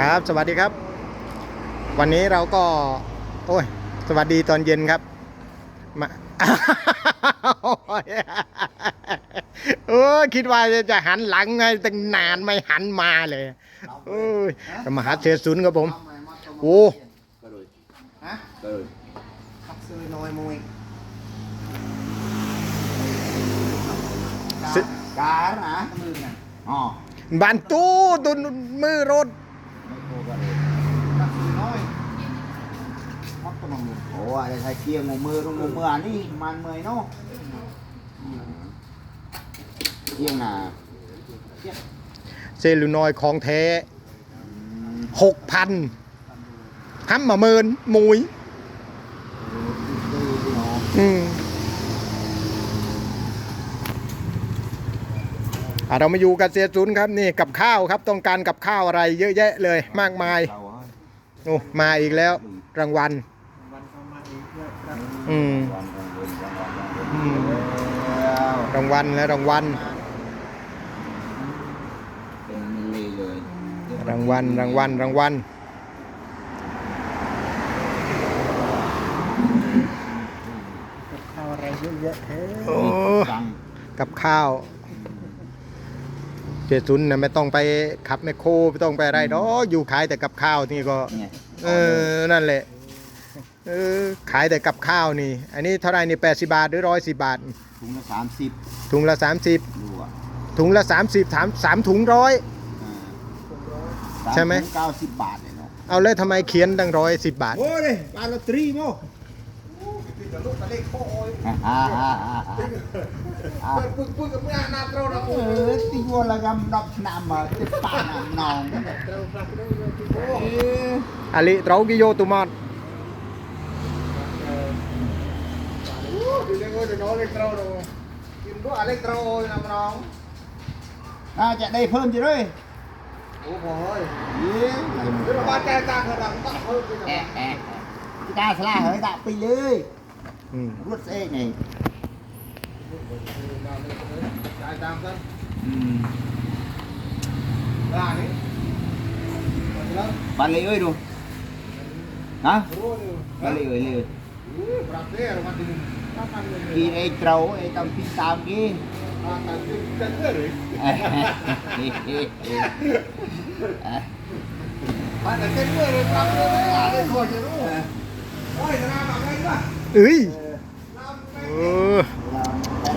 ครับ สวัสดีครับ วันนี้เราก็ โอ้ย สวัสดีตอนเย็นครับมาโอ้คิดว่าจะหันหลังไงตั้งนานไม่หันมาเลยโอ้ยมาหาเสียศูนย์ครับผม โอ้ Có rồi. Hả? Có rồi. Cắt xươi nồi mùi Sự- Cá hả? Mưa nè Ờ บ้านตู้ตุนมือรถ โอ้อะมัโอ้ยใช้เกียงมือตรงมืออันนี้มันเมยเนาะเกียร์หนาเซลูนอยของแท้หกพันห้ำมาเมินมุย nó อืมอะ เรามาอยู่กับเสียศูนย์ครับนี่กับข้าวครับต้องการกับข้าวอะไรเยอะแยะเลยมากมาย đầu thôi. โอ้มาอีกแล้วรางวัล Văn không mang ý nữa อืม Còn còn còn còn còn còn. Ừ. Wow. รางวัลและรางวัลเป็นเลยเลยรางวัลรางวัลรางวัล Sao này dữ dữ thế โอ้จังกับข้าว เสียศูนย์นะไม่ต้องไปขับแมคโครไม่ต้องไปอะไรดอกอยู่ขายแต่กับข้าวนี่ก็ เนี่ยเออ นั่นแหละ เออ ขายแต่กับข้าวนี่ อันนี้เท่าไหรนี่แปดสิบาทหรือร้อยสิบาท ถุงละสามสิบถุงละสามสิบดูอะถุงละสามสิบสามสามถุงร้อยอ่าใช่ไหมสาถุงเก้าสิบบาทเลยเนาะเอาเลยทำไมเขียนตั้งร้อยสิบบาท Ôi đây, ba lô tri mô Cái lúc mà lên khô ôi อ่าอ่าอ่าอ่า อ่า Bực bực cái mưa nạp trâu nó เออตีวัวละกำดอกหนามมาติดปากหนามนอง Trâu ra cái đâu เอออาลิเตรากิโยตุมอด Đi lên ngôi để nó lên trâu đâu Nhìn đũa lên trâu ôi nằm nóng น่าจะได้เพิ่มจะด้วย Ủa bồi เย้ Thế mà ba trai ta khởi rằng tặng hơn cái แอะ nào แอะตาสลาเฮ้ยตาไปเลยอืมรถเอ๊นี่ Trai tam cân อืม Là đấy Còn lớn บันเลยเอ้ยดูนะ Ủa บันเลยเอ้ยเลย Bạc thế là mặt tình Các ăn กี người ไอ้เตาไอ้ตำพิตามกี้ À, tặng tình chân thế đấy เอ้ยเฮ้ยเฮ้ยเฮ้ยเอ้ย Bạn là chân người rồi Bạc thế đấy là đây khỏi chứ đúng không Ôi, thằng nào bảo anh đó เอ้ย Làm เอ cái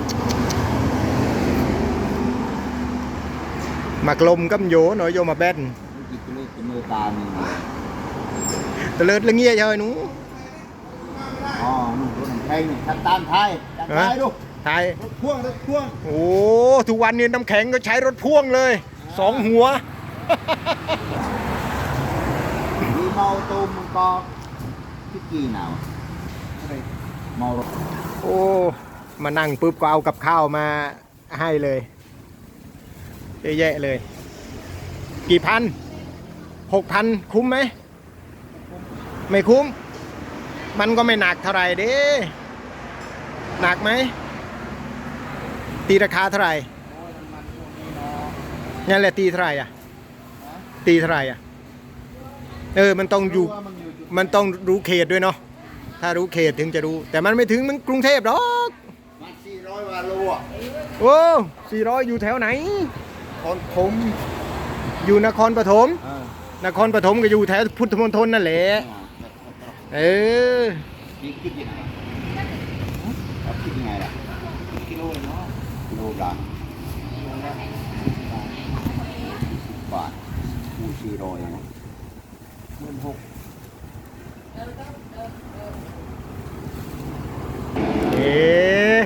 อมากลมกับโยหน่อยโยมาแบนจิตเลยจะมือตาหนึ่งตะเลิดละเงี้ยเฮ้ยหนูอ๋อนุ่งรถน้ำแข็งนี่ทัดตามไทยตัดไทยดูไทยรถพ่วงรถพ่วงโอ้ทุกวันนี้น้ำแข็งก็ใช้รถพ่วงเลยสองหัวมีเมาตูมมันก็พี่กีหนาว เมารถโอ้ มานั่งปุ๊บก็เอากับข้าวมาให้เลยเยอะแยะเลย กี่พันหกพันคุ้มไหม ไม่คุ้ม มันก็ไม่หนักเท่าไหร่เด้หนักไหม ตีราคาเท่าไหร่นั่นแหละตีเท่าไหร่อะ ตีเท่าไหร่อะ เออ มันต้องอยู่ มันต้องรู้เขตด้วยเนาะ ถ้ารู้เขตถึงจะรู้ แต่มันไม่ถึงมันกรุงเทพหรอกมันสี่ร้อยกว่าโลอะโอ้สี่ร้อยอยู่แถวไหนคนผมอยู่นครปฐมเออนครปฐมก็อยู่แถวพุทธมณฑลนั่นแหละเออคิดคิดยังไงครับคิดยังไงล่ะ Kilo này nó กิโลละบาทคูสี่ร้อยนะ Mười hộp เอ๊ะ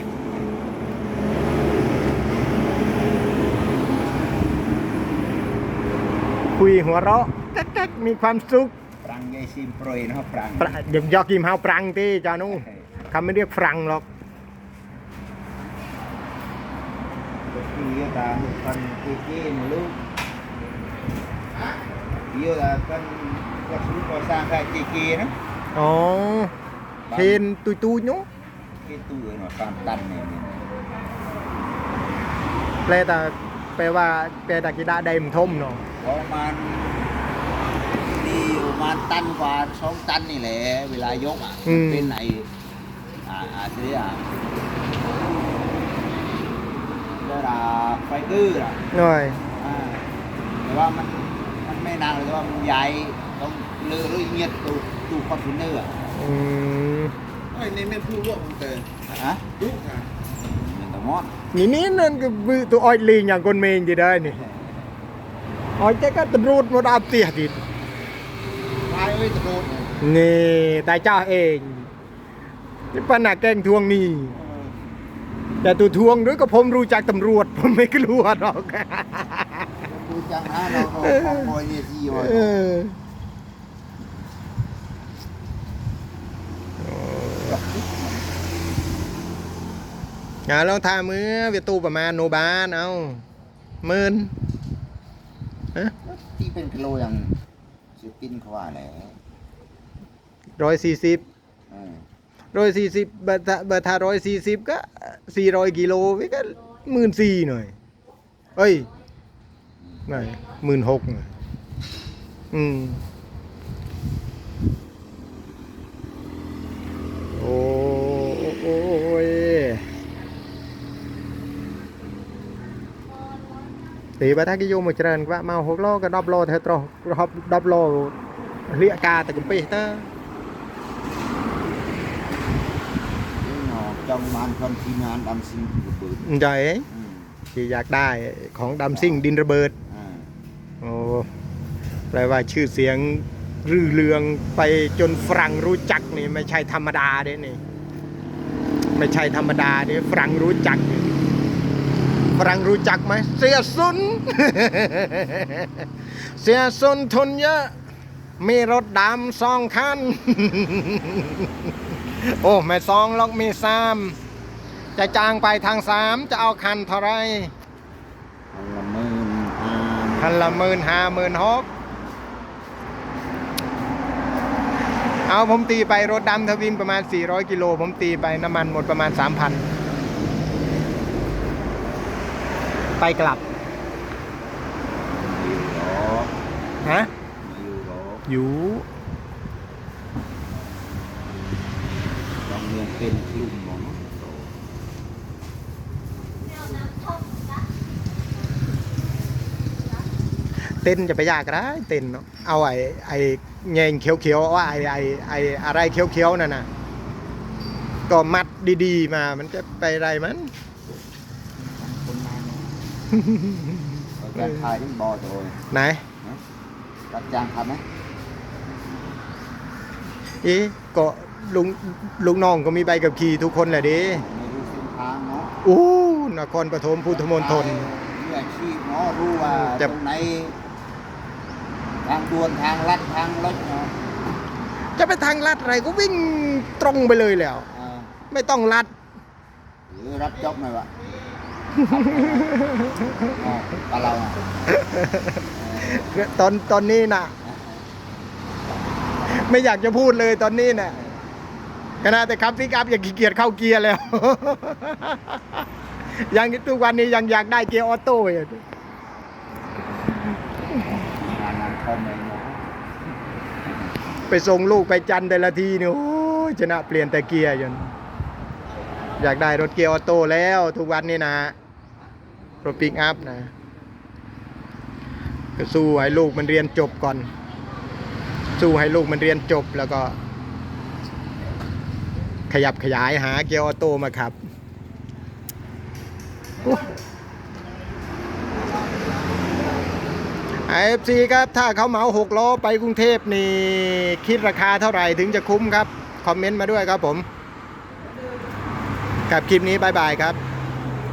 คุยหัวเราะแก๊กๆมีความสุข ปรังยายซิมโปรยนะครับปรังปะเดี๋ยวยอกิมเฮาปรังตีจานุคำไม่เรียกฝรั่งหรอก Iya kan kan kiki dulu. Iya lah kan các thứ có sang khai kiki đó. อ๋ อเทนตุยตุยๆเนาะ Cái tuổi nó phạm tần này. แปลแต่แปลว่าแปลแต่กีดาไดมทมเนาะ Có man ประมาณตันกว่าสองตันนี่แหละเวลายกอะอืมมันเป็นไออ่าอาเซียเวลาไฟเดอร์อะหน่อยอ่าแต่ว่ามันมันไม่นานเลยแต่ว่ามันใหญ่ ต้องเลือรือเงียดตู้ตู้คอนเทนเนอร์อะอืมไอ้นี่ไม่พูดว่าแต่ฮะดุค่ะมันตะมอดนี่นี่นั่นก็มือตัวอ้อยลิงอย่างคนเมงจะได้นี่อ้อยแกก็ตำรูดหมดอาเตียดิตายเอ้ยตะโดนนี่ตายเจ้าเองนี่ปัญหาแกล้งทวงหนี่ แต่ตัวทวงด้วยก็ผมรู้จักตำรวจ ผมไม่กลัวหรอกดูจังฮะเราเขาคอ อยเนี่ยที่ว่าเอออ่าลองทามือเวียตู้ประมาณโนบานเอาหมื่นฮะที่เป็นกิโลอย่างเสียตินเขาว่าแหละร้อยสี่สิบเออร้อยสี่สิบเบอร์ถ้าเบอร์ถ้าร้อยสี่สิบก็สี่ร้อยกิโลพี่ก็หมื่นสี่หน่อย เอ้ยไม่หมื่นหกหน่อยอืมโอ้โอ้ย ตีบาทักกิโยมเจริญว่ามาหกโลก็ดอบโลเธอตรอรอบดอบโลเรียกาแต่กุมปีเตอร์นี่เนาะจองมานคนทีมงานดำซิงระเบิดใหญ่อืมที่อยากได้ของดำซิ่งดินระเบิดอ่าโอ้แปลว่าชื่อเสียงรื่อเรืองไปจนฝรั่งรู้จักนี่ไม่ใช่ธรรมดาเด้นี่ ไม่ใช่ธรรมดาเด้ฝรั่งรู้จักนี่ ฝรั่งรู้จักไหมเสียสุน เสียสุนทุนเยอะ มีรถดำสองคัน โอ้ไม่สองหรอกมีสามจะจ้างไปทางสามจะเอาคันเท่าไหรพันละหมื่นห้าคันละหมื่นห้าหมื่นหกเอาผมตีไปรถดำถ้าวิ่งประมาณ 400 กิโล ผมตีไปน้ำมันหมดประมาณ 3,000 ไปกลับยูโรฮะยูโรอยู่โรงเรียนเป็นคลุมหมองเต้นจะไปยากก็ได้เต้นเนาะเอาไอ้ไอ้แงงเขียวๆว่าไอ้ไอ้ไอ้อะไรเขียวๆนั่นน่ะก็มัดดีๆมามันจะไปไรมันคนมา เนี่ยเราจะทายที่บอโดยไหนรับจ้างทำไหมอีก็ลุงลุงน้องก็มีใบกับขี่ทุกคนแหละดิไม่รู้เส้นทางเนาะอู้นครปฐมพุทธมณฑลมืออาชีพเนาะรู้ว่าจะตรงไหนทางด่วนทางลัดทางรถเนาะจะไปทางลัดอะไรก็วิ่งตรงไปเลยแล้วเออไม่ต้องลัดหรือรับจ็อบหน่อยวะอ๋อ ปลาเราอะตอนตอนนี้นะไม่อยากจะพูดเลยตอนนี้น่ะขณะแต่ขับพิกอัพยังขี้เกียจเข้าเกียร์แล้ว ยังทุกวันนี้ยังอยากได้เกียร์ออโต้อยู่ไปส่งลูกไปจันแต่ละทีนี่โอ้ยชนะเปลี่ยนแต่เกียร์จนอยากได้รถเกียร์ออโต้แล้วทุกวันนี้นะ รถปิกอัพนะก็สู้ให้ลูกมันเรียนจบก่อน สู้ให้ลูกมันเรียนจบแล้วก็ ขยับขยายหาเกียร์ออโต้มาขับไอเอฟซีครับ ถ้าเขาเหมาหกล้อไปกรุงเทพนี่ คิดราคาเท่าไหร่ถึงจะคุ้มครับ คอมเมนต์มาด้วยครับผม กับคลิปนี้บายบายครับ